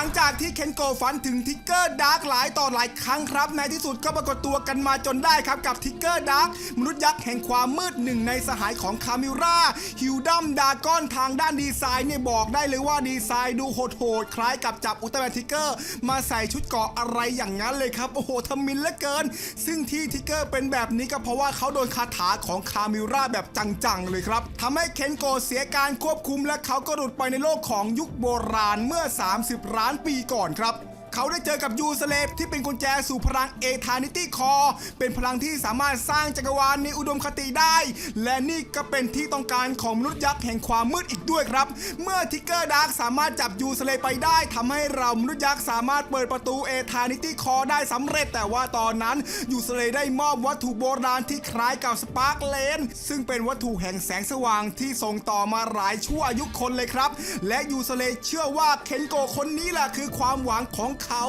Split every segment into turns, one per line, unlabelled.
ังจากที่เคนโกฝันถึงทิกเกอร์ดาร์กหลายต่อหลายครั้งครับ ในที่สุดก็ปรากฏตัวกันมาจนได้ครับกับทิกเกอร์ดาร์กมนุษย์ยักษ์แห่งความมืดหนึ่งในสหายของคามิราฮิวดัมดากอนทางด้านดีไซน์เนี่ยบอกได้เลยว่าดีไซน์ดูโหดๆคล้ายกับจับอุลตร้าแมนทิกเกอร์ มาใส่ชุดเกราะอะไรอย่างนั้นเลยครับ โอ้โหทำมินเหลือเกิน ซึ่งที่ทิกเกอร์เป็นแบบนี้ก็เพราะว่าเขาโดนคาถาของคามิราแบบจังๆเลยครับทำให้เคนโกเสียการควบคุมและเขาก็หลุดไปในโลกของยุคโบราณเมื่อ 30ล้านปีก่อนครับ เขาได้เจอกับยูสเลฟที่เป็นกุญแจสู่พลังเอทานิตี้คอเป็นพลังที่สามารถสร้างจักรวาลในอุดมคติได้ และนี่ก็เป็นที่ต้องการของมนุษย์ยักษ์แห่งความมืดอีกด้วยครับ เมื่อทิกเกอร์ดาร์กสามารถจับยูสเลฟไปได้ทำให้เรามนุษย์ยักษ์สามารถเปิดประตูเอทานิตี้คอได้สำเร็จ แต่ว่าตอนนั้นยูสเลฟได้มอบวัตถุโบราณที่คล้ายกับสปาร์กเลนซึ่งเป็นวัตถุแห่งแสงสว่างที่ส่งต่อมาหลายชั่วอายุคนเลยครับ และยูสเลฟเชื่อว่าเคนโกคนนี้แหละคือความหวังของเขา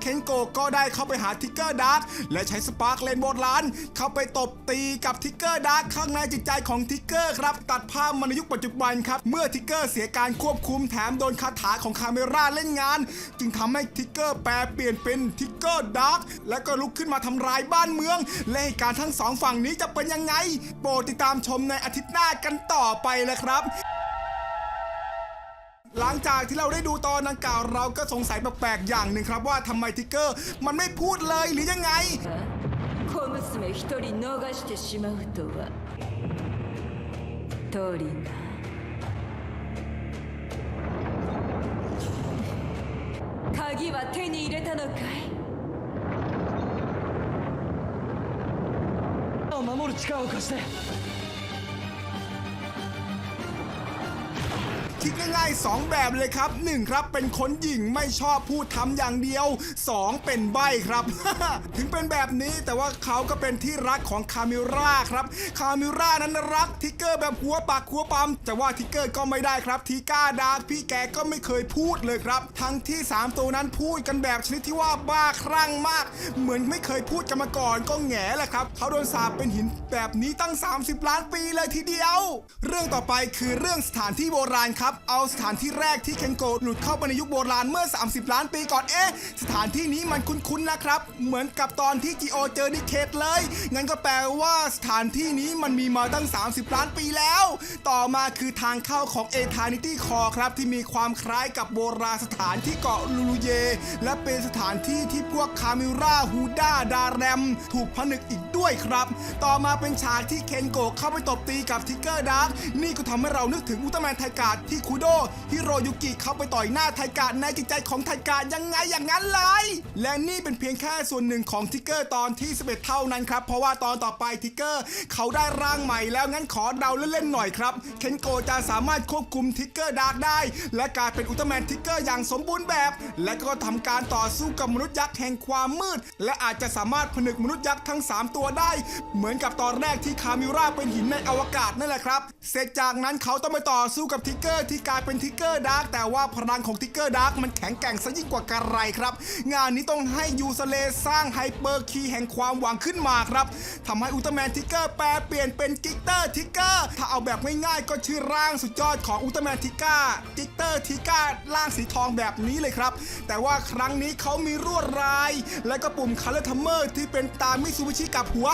เคนโกก็ได้เข้าไปหาทิกเกอร์ดาร์กและใช้สปาร์กเลนโบราณเข้าไปตบตีกับทิกเกอร์ดาร์กข้างในจิตใจของทิกเกอร์ครับ ตัดภาพมาในยุคปัจจุบันครับ เมื่อทิกเกอร์เสียการควบคุมแถมโดนคาถาของคาเมราเล่นงาน จึงทำให้ทิกเกอร์แปลเปลี่ยนเป็นทิกเกอร์ดาร์กและก็ลุกขึ้นมาทำลายบ้านเมือง และเหตุการณ์ทั้งสองฝั่งนี้จะเป็นยังไงโปรดติดตามชมในอาทิตย์หน้ากันต่อไปเลยครับ หลังจากที่เราได้ดูตอนดังกล่าวเราก็สงสัยแปลกๆอย่างหนึ่งครับว่าทำไมทิกเกอร์มันไม่พูดเลยหรือยังไง
小娘一人逃してしまうとはトリガー鍵は手に入れたのかい
を守る力を貸して
คิดง่ายๆ 2 แบบเลยครับ 1 ครับเป็นคนหญิงไม่ชอบพูดทำอย่างเดียว 2 เป็นใบครับ ถึงเป็นแบบนี้แต่ว่าเขาก็เป็นที่รักของคามิราครับ คามิรานั้นรักทิกเกอร์แบบหัวปากหัวปั๊มแต่ว่าทิกเกอร์ก็ไม่ได้ครับทีก้าดาร์กพี่แกก็ไม่เคยพูดเลยครับ ทั้งที่ 3 ตัวนั้นพูดกันแบบชนิดที่ว่าบ้าคลั่งมาก เหมือนไม่เคยพูดกันมาก่อนก็แง่แหละครับเขาโดนสาปเป็นหินแบบนี้ตั้ง 30 ล้านปีเลยทีเดียว เรื่องต่อไปคือเรื่องสถานที่โบราณครับเอาสถานที่แรกที่เคนโกะหลุดเข้าไปในยุคโบราณเมื่อ 30 ล้านปีก่อนเอ๊ะ สถานที่นี้มันคุ้นๆนะครับ เหมือนกับตอนที่จีโอเจอนิเคทเลย งั้นก็แปลว่าสถานที่นี้มันมีมาตั้ง 30 ล้านปีแล้ว ต่อมาคือทางเข้าของเอทานิตี้คอครับ ที่มีความคล้ายกับโบราณสถานที่เกาะลูลูเย และเป็นสถานที่ที่พวกคามิราฮูด้าดาแรม ถูกผนึกอีกด้วยครับ ต่อมาเป็นฉากที่เคนโกะเข้าไปตบตีกับทิกเกอร์ดาร์กนี่ก็ทำให้เรานึกถึงอุลตร้าแมนไทกาดที่คูโดฮิโรยุกิเข้าไปต่อยหน้าไทกาในจิตใจของไทกายังไงอย่างนั้นเลยและนี่เป็นเพียงแค่ส่วนหนึ่งของทิกเกอร์ตอนที่ 11 เท่านั้นครับ เพราะว่าตอนต่อไปทิกเกอร์เขาได้ร่างใหม่แล้วงั้นขอเดาเล่นๆหน่อยครับเคนโกจะสามารถควบคุมทิกเกอร์ดาร์กได้ และกลายเป็นอุลตร้าแมนทิกเกอร์อย่างสมบูรณ์แบบ และก็ทำการต่อสู้กับมนุษย์ยักษ์แห่งความมืด และอาจจะสามารถผนึกมนุษย์ยักษ์ทั้ง 3 ตัวได้ เหมือนกับตอนแรกที่คามิราเป็นหินในอวกาศนั่นแหละครับ เสร็จจากนั้นเขาต้องไปต่อสู้กับทิกเกอร์ที่กลายเป็นทิกเกอร์ดาร์กแต่ว่าพลังของทิกเกอร์ดาร์กมันแข็งแกร่งซะยิ่งกว่ากระไรครับ งานนี้ต้องให้ยูสเลสร้างไฮเปอร์คีย์แห่งความหวังขึ้นมาครับทำให้อุลตร้าแมนทิกเกอร์แปลเปลี่ยนเป็นกิกเตอร์ทิกเกอร์ถ้าเอาแบบง่ายๆก็ชื่อร่างสุดยอดของอุลตร้าแมนทิก้ากิกเตอร์ทิก้าร่างสีทองแบบนี้เลยครับ แต่ว่าครั้งนี้เขามีรวดลาย และก็ปุ่มคัลเลอร์ทัมเมอร์ที่เป็นตามิซูบิชิกับหัว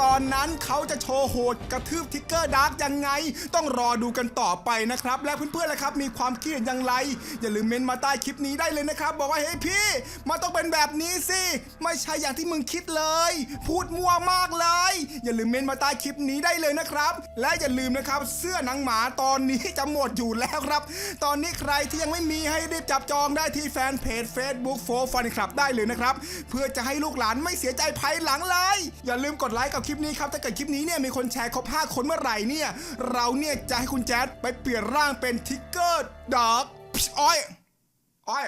ตอนนั้นเขาจะโชว์โหดกระทืบทิกเกอร์ดาร์กยังไง ต้องรอดูกันต่อไปนะครับและเพื่อนๆล่ะครับ มีความคิดเห็นอย่างไร อย่าลืมเมนมาใต้คลิปนี้ได้เลยนะครับ บอกว่าเฮ้ยพี่ มันต้องเป็นแบบนี้สิ ไม่ใช่อย่างที่มึงคิดเลย พูดมั่วมากเลย อย่าลืมเมนมาใต้คลิปนี้ได้เลยนะครับ และอย่าลืมนะครับ เสื้อหนังหมาตอนนี้จะหมดอยู่แล้วครับ ตอนนี้ใครที่ยังไม่มีให้รีบจับจองได้ที่แฟนเพจ Facebook โฟฟันคลับได้เลยนะครับ เพื่อจะให้ลูกหลานไม่เสียใจภายหลังเลย อย่าลืมกดไลค์กับคลิปนี้ครับถ้าเกิดคลิปนี้เนี่ยมีคนแชร์ครบ5คนเมื่อไหร่เนี่ยเราเนี่ยจะให้คุณแจ๊ดไปเปลี่ยนร่างเป็นทิกเกอร์ดอกอ้อย อ้อย